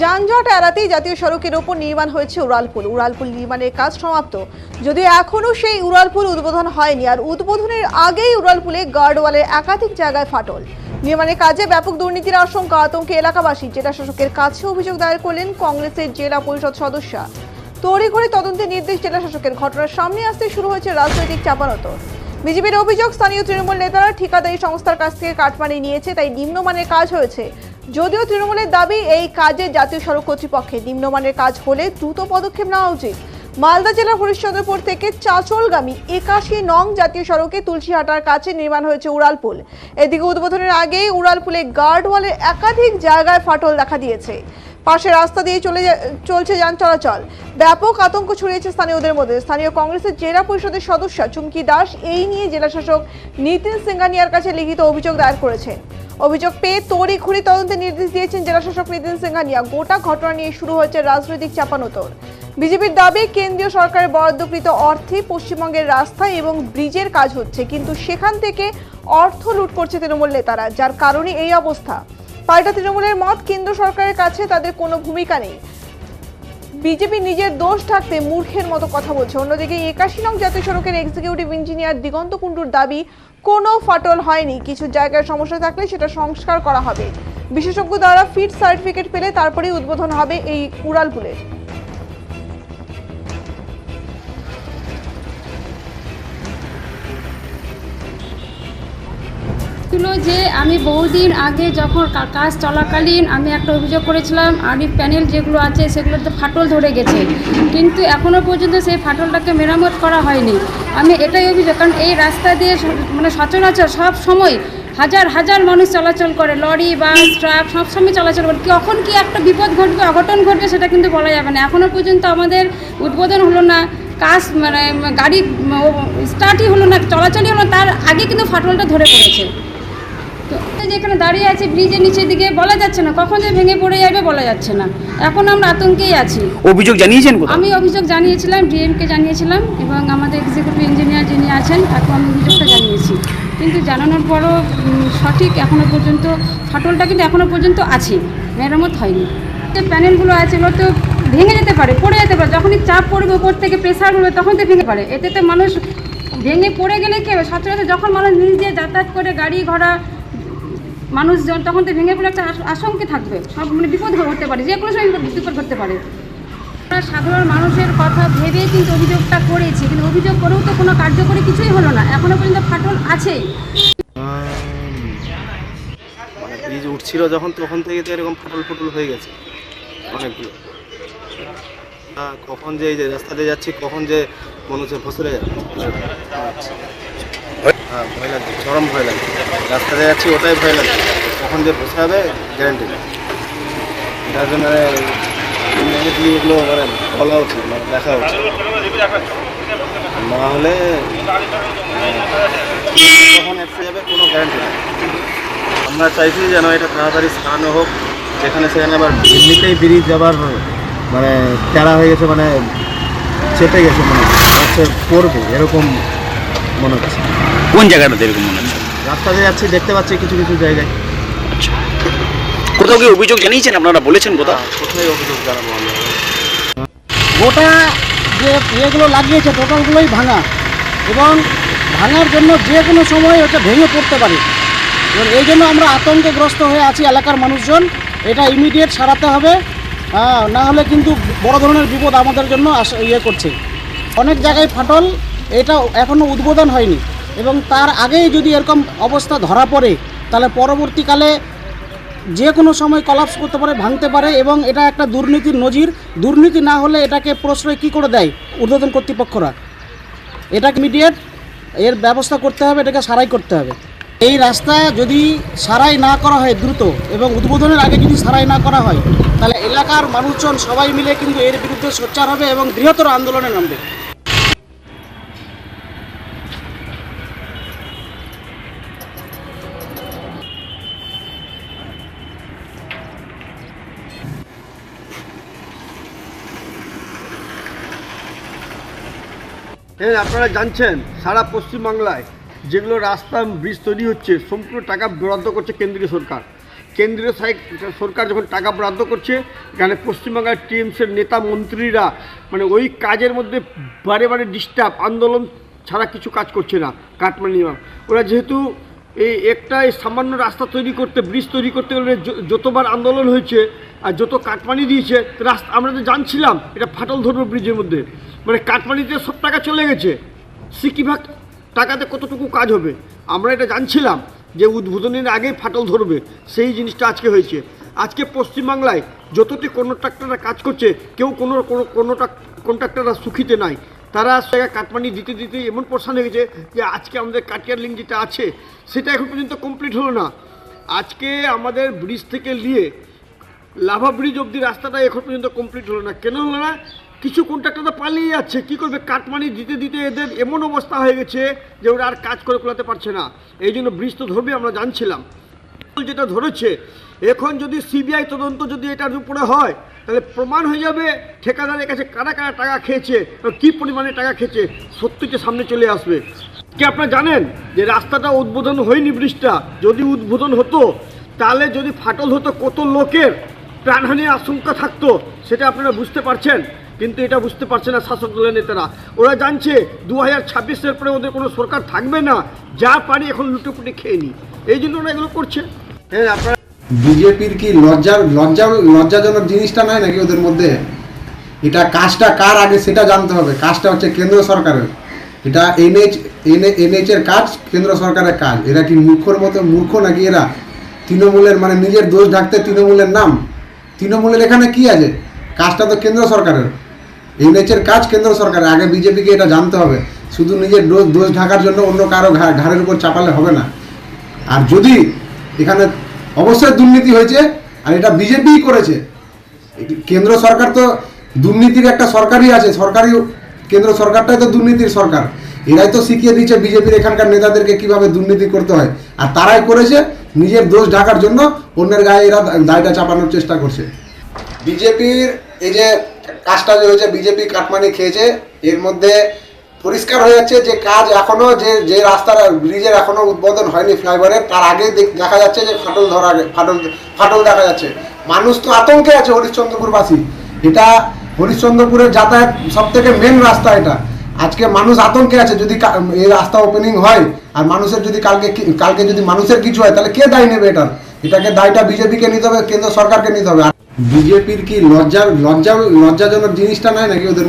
যানজট এড়াতেই জাতীয় সড়কের ওপর নির্মাণ হয়েছে উড়ালপুল। উড়ালপুল নির্মাণের কাজ সমাপ্ত। যদিও এখনও সেই উড়ালপুল উদ্বোধন হয়নি আর উদ্বোধনের আগেই উড়ালপুলে গার্ডওয়ালের একাধিক জায়গায় ফাটল। নির্মাণের কাজে ব্যাপক দুর্নীতির আশঙ্কা আতঙ্কে এলাকাবাসী। জেলা শাসকের কাছে অভিযোগ দায়ের করলেন কংগ্রেসের জেলা পরিষদ সদস্য। তড়িঘড়ি তদন্তের নির্দেশ জেলা শাসকের। ঘটনার সামনে আসতে শুরু হয়েছে রাজনৈতিক চাপানোতর বিজেপির অভিযোগ, স্থানীয় তৃণমূল নেতারা ঠিকাদারি সংস্থার কাছ থেকে কাটমানি নিয়েছে, তাই নিম্নমানের কাজ হয়েছে। যদিও তৃণমূলের দাবি, এই কাজে জাতীয় সড়ক কর্তৃপক্ষের নিম্নমানের কাজ হলে দ্রুত পদক্ষেপ নেওয়া উচিত। মালদা জেলার হরিশ্চন্দ্রপুর থেকে চাচলগামী একাশি নং জাতীয় সড়কে তুলসীহাটার কাছে নির্মাণ হয়েছে উড়ালপুল এদিকে উদ্বোধনের আগেই উড়ালপুলে গার্ডওয়ালের একাধিক জায়গায় ফাটল দেখা দিয়েছে। পাশে রাস্তা দিয়ে চলে চলছে যান চলাচল। ব্যাপক আতঙ্ক ছড়িয়েছে স্থানীয়দের মধ্যে। স্থানীয় কংগ্রেসের জেলা পরিষদের সদস্য চুমকি দাস, এই নিয়ে জেলা শাসক নিতিন সিঙ্গানিয়ার কাছে লিখিত অভিযোগ দায়ের করেছেন। অভিযোগ পেয়ে তড়িঘড়ি তদন্তে নির্দেশ দিয়েছেন জেলাশাসক নিতিন সিংহানিয়া গোটা ঘটনা নিয়ে শুরু হয়েছে রাজনৈতিক চাপানোতর বিজেপির দাবি, কেন্দ্রীয় সরকারের বরাদ্দকৃত অর্থে পশ্চিমবঙ্গের রাস্তা এবং ব্রিজের কাজ হচ্ছে, কিন্তু সেখান থেকে অর্থ লুট করছে তৃণমূল নেতারা, যার কারণে এই অবস্থা। পাল্টা তৃণমূলের মত, কেন্দ্র সরকারের কাছে তাদের কোনো ভূমিকা নেই। বিজেপি নিজের দোষ থাকতে মূর্খের মতো কথা বলছে। অন্যদিকে একাশি নং জাতীয় সড়কের এক্সিকিউটিভ ইঞ্জিনিয়ার দিগন্ত কুণ্ডুর দাবি, কোনো ফাটল হয়নি। কিছু জায়গায় সমস্যা থাকলে সেটা সংস্কার করা হবে। বিশেষজ্ঞ দ্বারা ফিট সার্টিফিকেট পেলে তারপরেই উদ্বোধন হবে এই উড়ালপুলের ছিল যে আমি বহুদিন আগে যখন কাজ চলাকালীন আমি একটা অভিযোগ করেছিলাম আরিফ প্যানেল যেগুলো আছে সেগুলোতে ফাটল ধরে গেছে। কিন্তু এখনও পর্যন্ত সেই ফাটলটাকে মেরামত করা হয়নি। আমি এটাই অভিযোগ, কারণ এই রাস্তা দিয়ে মানে সচরাচর সব সময় হাজার হাজার মানুষ চলাচল করে, লরি, বাস, ট্রাক সবসময় চলাচল করে। কখন কি একটা বিপদ ঘটবে, অঘটন ঘটবে সেটা কিন্তু বলা যাবে না। এখনও পর্যন্ত আমাদের উদ্বোধন হলো না, কাজ মানে গাড়ি স্টার্টই হলো না, চলাচলই হলো তার আগে কিন্তু ফাটলটা ধরে পড়েছে। তো এই যে এখানে দাঁড়িয়ে আছে ব্রিজের নিচের দিকে বলা যাচ্ছে না কখন যে ভেঙে পড়ে যাবে বলা যাচ্ছে না। এখন আমরা আতঙ্কেই আছি। অভিযোগ জানিয়েছেন কোথাও? আমি অভিযোগ জানিয়েছিলাম ডিএমকে জানিয়েছিলাম এবং আমাদের এক্সিকিউটিভ ইঞ্জিনিয়ার যিনি আছেন তাকে আমি অভিযোগটা জানিয়েছি। কিন্তু জানানোর পরও উম, সঠিক এখনও পর্যন্ত ফাটলটা কিন্তু এখনও পর্যন্ত আছে মেরামত হয়নি। যে প্যানেলগুলো আছে এগুলো তো ভেঙে যেতে পারে পড়ে যেতে পারে যখনই চাপ পড়বে উপর থেকে প্রেশার পড়বে তখন তো ভেঙে পারে এতে তো মানুষ ভেঙে পড়ে গেলে কি হবে? সচরাচর যখন মানুষ নিজে যাতায়াত করে গাড়ি ঘোড়া মানুষজন তখন তো ভেঙে পড়ে একটা আশ- আশঙ্কে থাকবে। সব মানে বিপদ ঘটতে পারে যে কোনো সময় বিপদ- ঘটতে পারে। আমরা সাধারণ মানুষের কথা ভেবেই কিন্তু অভিযোগটা করেছি কিন্তু অভিযোগ করেও তো কোনো কার্যকরী কিছুই হলো না। এখনও পর্যন্ত ফাটল আছেই। মানে বীজ উঠছিল যখন তখন থেকে তো এরকম ফাটল ফুটল হয়ে গেছে অনেকগুলো। কখন যে এই যে রাস্তা দিয়ে যাচ্ছি কখন যে মনে হচ্ছে ফসলে যাচ্ছে? হ্যাঁ ভয় লাগছে, চরম ভয় লাগছে। রাস্তা দিয়ে যাচ্ছি, ওটাই ভয় লাগছে। কখন যে বসে হবে গ্যারান্টি যার জন্য এগুলো মানে বলা উচিত মানে দেখা উচিত। না হলে, কখন এসে যাবে, কোনো গ্যারান্টি নেই। আমরা চাইছি যেন এটা তাড়াতাড়ি সারানো হোক, যেখানে সেখানে আবার এমনিতেই ব্রিজ আবার মানে তেরা হয়ে গেছে মানে চেপে গেছে মানে পড়বে এরকম মনে হচ্ছে। কোন জায়গাটাতে এরকম মনে হচ্ছে? রাস্তা দিয়ে যাচ্ছি দেখতে পাচ্ছি কিছু কিছু জায়গায়। আচ্ছা। কোথাও কি অভিযোগ জানিয়েছেন? আপনারা বলেছেন কোথাও? কোথায় অভিযোগ জানাব আমরা? গোটা যে ইয়েগুলো লাগিয়েছে টোটালগুলোই ভাঙা। এবং ভাঙার জন্য যে কোনো সময় ওটা ভেঙে পড়তে পারে। এবং এই জন্য আমরা আতঙ্কগ্রস্ত হয়ে আছি এলাকার মানুষজন। এটা ইমিডিয়েট সারাতে হবে। হ্যাঁ, না হলে কিন্তু বড় ধরনের বিপদ আমাদের জন্য আস- ইয়ে করছে। অনেক জায়গায় ফাটল এটা এখনও উদ্বোধন হয়নি। এবং তার আগেই যদি এরকম অবস্থা ধরা পড়ে, তাহলে পরবর্তীকালে যে কোনো সময় কলাপস করতে পারে, ভাঙতে পারে এবং এটা একটা দুর্নীতির নজির। দুর্নীতি না হলে এটাকে প্রশ্রয় কী করে দেয় ঊর্ধ্বতন কর্তৃপক্ষরা? এটা মিডিয়েট এর ব্যবস্থা করতে হবে, এটাকে সারাই করতে হবে। এই রাস্তা যদি সারাই না করা হয় দ্রুত এবং উদ্বোধনের আগে যদি সারাই না করা হয়, তাহলে এলাকার মানুষজন সবাই মিলে কিন্তু এর বিরুদ্ধে সোচ্চার হবে এবং বৃহত্তর আন্দোলনে নামবে। হ্যাঁ আপনারা জানছেন, সারা পশ্চিমবাংলায় যেগুলো রাস্তা, ব্রিজ তৈরি হচ্ছে, সম্পূর্ণ টাকা বরাদ্দ করছে কেন্দ্রীয় সরকার। কেন্দ্রীয় সরকার যখন টাকা বরাদ্দ করছে, এখানে পশ্চিমবাংলার টিএমসির নেতা, মন্ত্রীরা মানে ওই কাজের মধ্যে বারে বারে ডিস্টার্ব আন্দোলন ছাড়া কিছু কাজ করছে না কাটমানি ওরা যেহেতু এই একটা এই সামান্য রাস্তা তৈরি করতে, ব্রিজ তৈরি করতে গেলে যতবার আন্দোলন হয়েছে আর যত কাটমানি দিয়েছে, রাস্তা, আমরা তো জানছিলাম এটা ফাটল ধরবে ব্রিজের মধ্যে। মানে কাটমানিতে সব টাকা চলে গেছে। সিকিভাগ টাকাতে কতটুকু কাজ হবে? আমরা এটা জানছিলাম যে উদ্বোধনের আগেই ফাটল ধরবে। সেই জিনিসটা আজকে হয়েছে। আজকে পশ্চিমবাংলায় যতটি কন্ট্রাক্টররা কাজ করছে, কেউ কোনো কোনো কন্ট্রাক্টররা সুখিতে নাই। তারা কাটমানি দিতে দিতে এমন পরেশান হয়ে গেছে যে আজকে আমাদের কাটিয়ার লিঙ্ক যেটা আছে, সেটা এখন পর্যন্ত কমপ্লিট হলো না। আজকে আমাদের ব্রিজ থেকে নিয়ে লাভা ব্রিজ অবধি রাস্তাটা এখন পর্যন্ত কমপ্লিট হলো না। কেন হলো না? কিছু কন্ট্রাক্টররা পালিয়ে যাচ্ছে। কী করবে? কাটমানি দিতে দিতে এদের এমন অবস্থা হয়ে গেছে যে ওরা আর কাজ করে খোলাতে পারছে না। এই জন্য ব্রিজ তো ধরবে, আমরা জানছিলাম। যেটা ধরেছে, এখন যদি সিবিআই তদন্ত যদি এটার উপরে হয় তাহলে প্রমাণ হয়ে যাবে ঠিকাদারের কাছে কারা কারা টাকা খেয়েছে কী পরিমাণে টাকা খেয়েছে। সত্যি সত্যিটা সামনে চলে আসবে। কি আপনারা জানেন যে রাস্তাটা উদ্বোধন হয়নি ব্রিজটা? যদি উদ্বোধন হতো, তাহলে যদি ফাটল হতো কত লোকের প্রাণহানির আশঙ্কা থাকতো, সেটা আপনারা বুঝতে পারছেন। কিন্তু এটা বুঝতে পারছে না শাসক দলের নেতারা। ওরা জানছে দু হাজার ছাব্বিশের পরে ওদের কোনো সরকার থাকবে না। যা পারি এখন লুটোপুটি খেয়ে নি। এই জন্য ওরা এগুলো করছে। হ্যাঁ আপনারা বিজেপির কি লজ্জা লজ্জা, লজ্জাজনক জিনিসটা নাই নাকি ওদের মধ্যে? এটা কাজটা কার আগে সেটা জানতে হবে। কাজটা হচ্ছে কেন্দ্র সরকারের। এটা এনএইচ এনএইচ এর কাজ, কেন্দ্র সরকারের কাজ। এরা কি মূর্খর মতো মূর্খ নাকি এরা? তৃণমূলের মানে নিজের দোষ ঢাকতে তৃণমূলের নাম? তৃণমূলের এখানে কি আছে? কাজটা তো কেন্দ্র সরকারের। এনএইচ এর কাজ কেন্দ্র সরকারের। আগে বিজেপিকে এটা জানতে হবে। শুধু নিজের দোষ দোষ ঢাকার জন্য অন্য কারও ঘাড়ের উপর চাপালে হবে না। আর যদি এখানে অবশ্যই দুর্নীতি হয়েছে আর এটা বিজেপি করেছে। কেন্দ্র সরকার তো দুর্নীতির একটা সরকারই আছে সরকারি কেন্দ্র সরকারটাই তো দুর্নীতির সরকার। এরাই তো শিখিয়ে দিচ্ছে বিজেপির এখানকার নেতাদেরকে কীভাবে দুর্নীতি করতে হয়। আর তারাই করেছে, নিজের দোষ ঢাকার জন্য, অন্যের গায়ে এরা দায়টা চাপানোর চেষ্টা করছে। বিজেপির এই যে কাজটা যে হয়েছে, বিজেপি কাটমানি খেয়েছে, এর মধ্যে পরিষ্কার হয়ে যাচ্ছে যে কাজ এখনও, যে যে রাস্তার ব্রিজের এখনও উদ্বোধন হয়নি ফ্লাইওভারের তার আগে দেখা যাচ্ছে যে ফাটল ধরা, ফাটল ফাটল দেখা যাচ্ছে। মানুষ তো আতঙ্কে আছে হরিশ্চন্দ্রপুরবাসী। এটা হরিশ্চন্দ্রপুরের যাতায়াত সব থেকে মেন রাস্তা এটা। আজকে মানুষ আতঙ্কে আছে, যদি এই রাস্তা ওপেনিং হয়, আর মানুষের যদি কালকে কালকে যদি মানুষের কিছু হয়, তাহলে কে দায় নেবে এটার এটাকে দায়টা বিজেপিকে নিতে হবে, কেন্দ্র সরকারকে নিতে হবে। বিজেপির কি লজ্জা লজ্জা লজ্জাজনক জিনিসটা নাই নাকি ওদের?